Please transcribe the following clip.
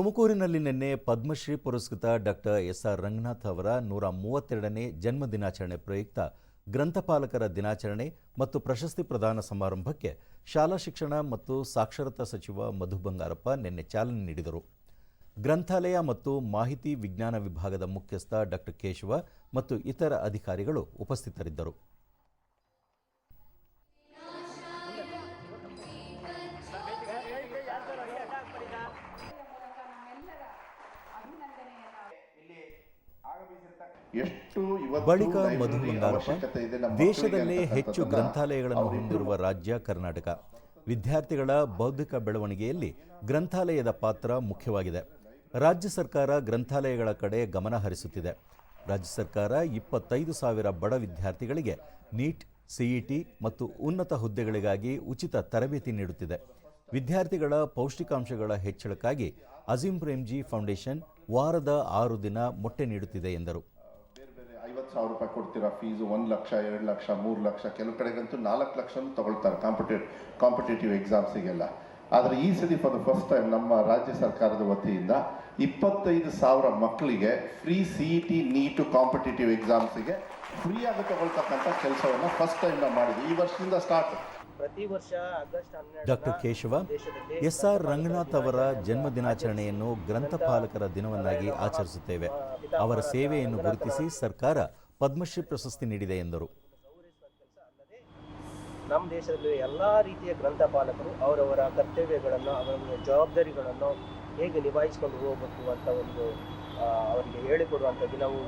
ತುಮಕೂರಿನಲ್ಲಿ ನಿನ್ನೆ ಪದ್ಮಶ್ರೀ ಪುರಸ್ಕೃತ ಡಾಕ್ಟರ್ ಎಸ್ ಆರ್ ರಂಗನಾಥ್ ಅವರ ನೂರ ಮೂವತ್ತೆರಡನೇ ಜನ್ಮ ದಿನಾಚರಣೆ ಪ್ರಯುಕ್ತ ಗ್ರಂಥಪಾಲಕರ ದಿನಾಚರಣೆ ಮತ್ತು ಪ್ರಶಸ್ತಿ ಪ್ರದಾನ ಸಮಾರಂಭಕ್ಕೆ ಶಾಲಾ ಶಿಕ್ಷಣ ಮತ್ತು ಸಾಕ್ಷರತಾ ಸಚಿವ ಮಧು ಬಂಗಾರಪ್ಪ ನಿನ್ನೆ ಚಾಲನೆ ನೀಡಿದರು. ಗ್ರಂಥಾಲಯ ಮತ್ತು ಮಾಹಿತಿ ವಿಜ್ಞಾನ ವಿಭಾಗದ ಮುಖ್ಯಸ್ಥ ಡಾಕ್ಟರ್ ಕೇಶವ ಮತ್ತು ಇತರ ಅಧಿಕಾರಿಗಳು ಉಪಸ್ಥಿತರಿದ್ದರು. ಬಳಿಕ ಮಧು ಬಂಗಾರಪ್ಪ ದೇಶದಲ್ಲೇ ಹೆಚ್ಚು ಗ್ರಂಥಾಲಯಗಳನ್ನು ಹೊಂದಿರುವ ರಾಜ್ಯ ಕರ್ನಾಟಕ. ವಿದ್ಯಾರ್ಥಿಗಳ ಬೌದ್ಧಿಕ ಬೆಳವಣಿಗೆಯಲ್ಲಿ ಗ್ರಂಥಾಲಯದ ಪಾತ್ರ ಮುಖ್ಯವಾಗಿದೆ. ರಾಜ್ಯ ಸರ್ಕಾರ ಗ್ರಂಥಾಲಯಗಳ ಕಡೆ ಗಮನ ಹರಿಸುತ್ತಿದೆ. ರಾಜ್ಯ ಸರ್ಕಾರ ಇಪ್ಪತ್ತೈದು ಸಾವಿರ ಬಡ ವಿದ್ಯಾರ್ಥಿಗಳಿಗೆ ನೀಟ್ ಸಿಇಟಿ ಮತ್ತು ಉನ್ನತ ಹುದ್ದೆಗಳಿಗಾಗಿ ಉಚಿತ ತರಬೇತಿ ನೀಡುತ್ತಿದೆ. ವಿದ್ಯಾರ್ಥಿಗಳ ಪೌಷ್ಟಿಕಾಂಶಗಳ ಹೆಚ್ಚಳಕ್ಕಾಗಿ ಅಜೀಂ ಪ್ರೇಮ್ಜಿ ಫೌಂಡೇಶನ್ ವಾರದ ಆರು ದಿನ ಮೊಟ್ಟೆ ನೀಡುತ್ತಿದೆ ಎಂದರು. ಐವತ್ತು ಸಾವಿರ ರೂಪಾಯಿ ಕೊಡ್ತೀರಾ ಫೀಸು ಒಂದು ಲಕ್ಷ, ಎರಡು ಲಕ್ಷ, ಮೂರು ಲಕ್ಷ. ಕೆಲವು ಕಡೆಗಂತೂ ನಾಲ್ಕು ಲಕ್ಷನೂ ತಗೊಳ್ತಾರೆ ಕಾಂಪಿಟೇಟ್ ಕಾಂಪಿಟೇಟಿವ್ ಎಕ್ಸಾಮ್ಸಿಗೆಲ್ಲ ಆದರೆ ಈ ಸತಿ ಫಾರ್ ದ ಫಸ್ಟ್ ಟೈಮ್ ನಮ್ಮ ರಾಜ್ಯ ಸರ್ಕಾರದ ವತಿಯಿಂದ ಇಪ್ಪತ್ತೈದು ಸಾವಿರ ಮಕ್ಕಳಿಗೆ free C E T NEET competitive ಎಕ್ಸಾಮ್ಸಿಗೆ ಫ್ರೀಯಾಗಿ ತಗೊಳ್ತಕ್ಕಂಥ ಕೆಲಸವನ್ನು ಫಸ್ಟ್ ಟೈಮ್ ನಾವು ಮಾಡಿದ್ವಿ. ಈ ವರ್ಷದಿಂದ ಸ್ಟಾರ್ಟ್ ಪ್ರತಿ ವರ್ಷ August doctor Keshava S R Ranganath ಅವರ ಜನ್ಮ ದಿನಾಚರಣೆಯನ್ನು ಗ್ರಂಥಪಾಲಕರ ದಿನವನ್ನಾಗಿ ಆಚರಿಸುತ್ತೇವೆ. ಅವರ ಸೇವೆಯನ್ನು ಗುರುತಿಸಿ ಸರ್ಕಾರ ಪದ್ಮಶ್ರೀ ಪ್ರಶಸ್ತಿ ನೀಡಿದೆ ಎಂದರು. ನಮ್ಮ ದೇಶದಲ್ಲಿ ಎಲ್ಲ ರೀತಿಯ ಗ್ರಂಥಪಾಲಕರು ಅವರವರ ಕರ್ತವ್ಯಗಳನ್ನು ಅವರ ಜವಾಬ್ದಾರಿಗಳನ್ನು ಹೇಗೆ ನಿಭಾಯಿಸಿಕೊಂಡು ಹೋಗಬೇಕು ಅಂತ ಒಂದು ಅವರಿಗೆ ಹೇಳಿಕೊಡುವಂಥ ದಿನವು